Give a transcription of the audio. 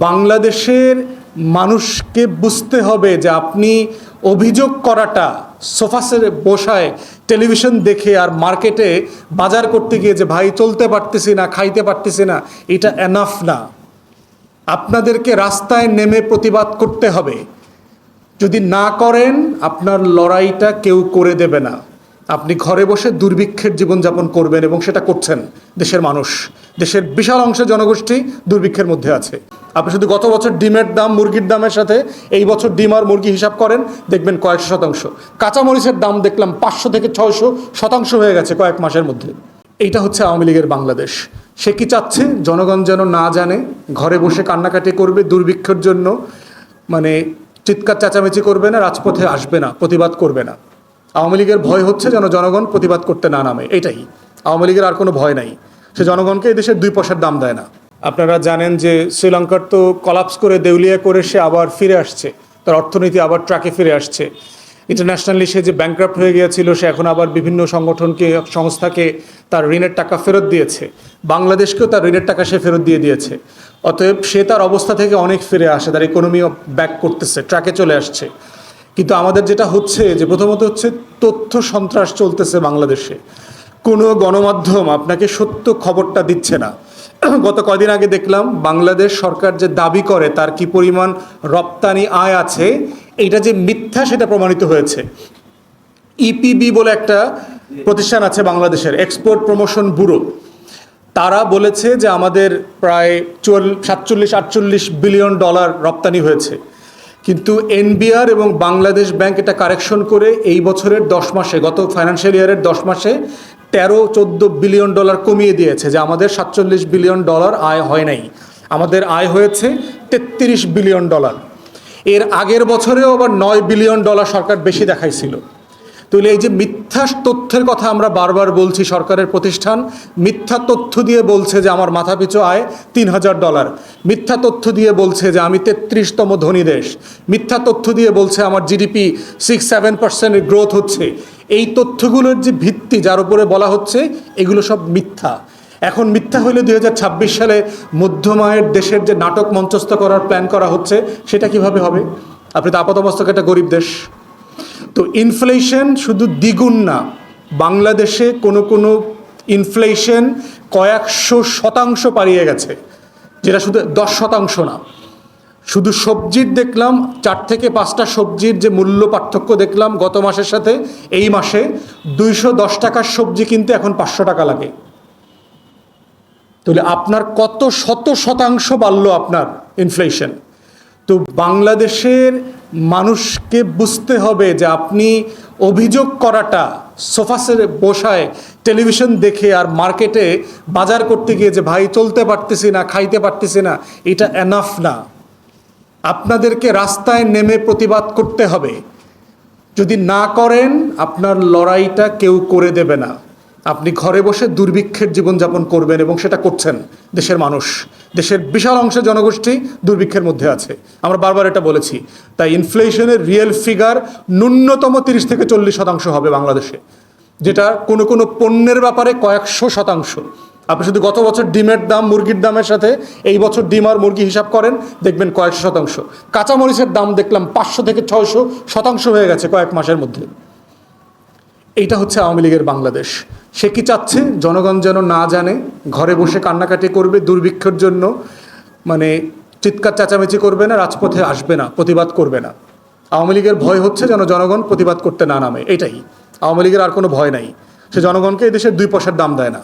বাংলাদেশের মানুষকে বুঝতে হবে যে আপনি অভিযোগ করাটা সোফাসের বসায় টেলিভিশন দেখে আর মার্কেটে বাজার করতে গিয়ে যে, ভাই, চলতে পারতেছি না, খাইতে পারতেছি না, এটা এনাফ না। আপনাদেরকে রাস্তায় নেমে প্রতিবাদ করতে হবে। যদি না করেন, আপনার লড়াইটা কেউ করে দেবে না। আপনি ঘরে বসে দুর্ভিক্ষের জীবনযাপন করবেন এবং সেটা করছেন দেশের মানুষ। দেশের বিশাল অংশের জনগোষ্ঠী দুর্ভিক্ষের মধ্যে আছে। আপনি শুধু গত বছর ডিমের দাম, মুরগির দামের সাথে এই বছর ডিম আর মুরগি হিসাব করেন, দেখবেন কয়েকশো শতাংশ। কাঁচামরিচের দাম দেখলাম পাঁচশো থেকে ছয়শো শতাংশ হয়ে গেছে কয়েক মাসের মধ্যে। এইটা হচ্ছে আওয়ামী লীগের বাংলাদেশ। সে কি চাচ্ছে? জনগণ যেন না জানে, ঘরে বসে কান্নাকাটি করবে দুর্ভিক্ষের জন্য মানে চিৎকার চেঁচামেচি করবে না, রাজপথে আসবে না, প্রতিবাদ করবে না। আওয়ামী লীগের ভয় হচ্ছে যেন জনগণ প্রতিবাদ করতে না নামে, এটাই। আওয়ামী লীগের আর কোনো ভয় নাই। সে জনগণকে এই দেশের দুই পয়সার দাম দেয় না। আপনারা জানেন যে শ্রীলঙ্কার তো কলাপস করে দেউলিয়া করে সে আবার ফিরে আসছে। তার অর্থনীতি আবার ট্র্যাকে ফিরে আসছে। ইন্টারন্যাশনালি সে যে ব্যাংক্রাফ্ট হয়ে গিয়েছিল, সে এখন আবার বিভিন্ন সংগঠনকে, সংস্থাকে তার ঋণের টাকা ফেরত দিয়েছে। বাংলাদেশকেও তার ঋণের টাকা সে ফেরত দিয়ে দিয়েছে। অতএব সে তার অবস্থা থেকে অনেক ফিরে আসে, তার ইকোনমিও ব্যাক করতেছে ট্র্যাকে চলে আসছে। কিন্তু আমাদের যেটা হচ্ছে, যে প্রথমত হচ্ছে তথ্য সন্ত্রাস চলতেছে বাংলাদেশে। কোনো গণমাধ্যম আপনাকে সত্য খবরটা দিচ্ছে না। গত কয়দিন আগে দেখলাম বাংলাদেশ সরকার যে দাবি করে তার কি পরিমাণ রপ্তানি আয় আছে এটা যে মিথ্যা সেটা প্রমাণিত হয়েছে। ইপিবি বলে একটা প্রতিষ্ঠান আছে বাংলাদেশের এক্সপোর্ট প্রমোশন ব্যুরো তারা বলেছে যে আমাদের প্রায় চুয়াল, সাতচল্লিশ, আটচল্লিশ বিলিয়ন ডলার রপ্তানি হয়েছে। কিন্তু এনবিআর এবং বাংলাদেশ ব্যাংক এটা কারেকশন করে এই বছরের দশ মাসে, গত ফাইন্যান্সিয়াল ইয়ারের দশ মাসে তেরো, চোদ্দ বিলিয়ন ডলার কমিয়ে দিয়েছে যে আমাদের সাতচল্লিশ বিলিয়ন ডলার আয় হয় নাই। আমাদের আয় হয়েছে তেত্রিশ বিলিয়ন ডলার। এর আগের বছরেও আবার নয় বিলিয়ন ডলার সরকার বেশি দেখাইছিল। তাহলে এই যে মিথ্যা তথ্যের কথা আমরা বারবার বলছি সরকারের প্রতিষ্ঠান, মিথ্যা তথ্য দিয়ে বলছে যে আমার মাথাপিছু আয় তিন হাজার ডলার। মিথ্যা তথ্য দিয়ে বলছে যে আমি তেত্রিশতম ধনী দেশ। মিথ্যা তথ্য দিয়ে বলছে আমার জিডিপি সিক্স সেভেন পার্সেন্টের গ্রোথ হচ্ছে। এই তথ্যগুলোর যে ভিত্তি যার উপরে বলা হচ্ছে, এগুলো সব মিথ্যা। এখন মিথ্যা হইলে দু হাজার ছাব্বিশ সালে মধ্যমায়ের দেশের যে নাটক মঞ্চস্থ করার প্ল্যান করা হচ্ছে, সেটা কীভাবে হবে? আপনি তো আপাতমস্তক একটা গরিব দেশ। তো ইনফ্লেশন শুধু দ্বিগুণ না, বাংলাদেশে কোনো কোনো ইনফ্লেশন কয়েকশো শতাংশ পারিয়ে গেছে, যেটা শুধু দশ শতাংশ না। শুধু সবজির দেখলাম, চার থেকে পাঁচটা সবজির যে মূল্য পার্থক্য দেখলাম গত মাসের সাথে, এই মাসে দুইশো দশ টাকার সবজি কিনতে এখন পাঁচশো টাকা লাগে। তাহলে আপনার কত শত শতাংশ বাড়ল আপনার ইনফ্লেশন তো বাংলাদেশের মানুষকে বুঝতে হবে যে আপনি অভিযোগ করাটা সোফাসের বসায় টেলিভিশন দেখে আর মার্কেটে বাজার করতে গিয়ে যে, ভাই, চলতে পারতেছি না, খাইতে পারতেছি না, এটা এনাফ না। আপনাদেরকে রাস্তায় নেমে প্রতিবাদ করতে হবে। যদি না করেন, আপনার লড়াইটা কেউ করে দেবে না। আপনি ঘরে বসে দুর্ভিক্ষের জীবনযাপন করবেন এবং সেটা করছেন। দেশের মানুষ, দেশের বিশাল অংশের জনগোষ্ঠী দুর্ভিক্ষের মধ্যে আছে। আমরা বারবার এটা বলেছি। তাই ইনফ্লেশনের রিয়েল ফিগার ন্যূনতম তিরিশ থেকে চল্লিশ শতাংশ হবে বাংলাদেশে, যেটা কোনো কোনো পণ্যের ব্যাপারে কয়েকশো শতাংশ। আপনি শুধু গত বছর ডিমের দাম, মুরগির দামের সাথে এই বছর ডিম আর মুরগি হিসাব করেন, দেখবেন কয়েকশো শতাংশ। কাঁচামরিচের দাম দেখলাম পাঁচশো থেকে ছয়শো শতাংশ হয়ে গেছে কয়েক মাসের মধ্যে। এইটা হচ্ছে আওয়ামী লীগের বাংলাদেশ। সে কি চাচ্ছে? জনগণ যেন না জানে, ঘরে বসে কান্নাকাটি করবে দুর্ভিক্ষের জন্য মানে চিৎকার চেঁচামেচি করবে না, রাজপথে আসবে না, প্রতিবাদ করবে না। আওয়ামী লীগের ভয় হচ্ছে যেন জনগণ প্রতিবাদ করতে না নামে, এটাই। আওয়ামী লীগের আর কোনো ভয় নাই। সে জনগণকে এই দেশের দুই পয়সার দাম দেয় না।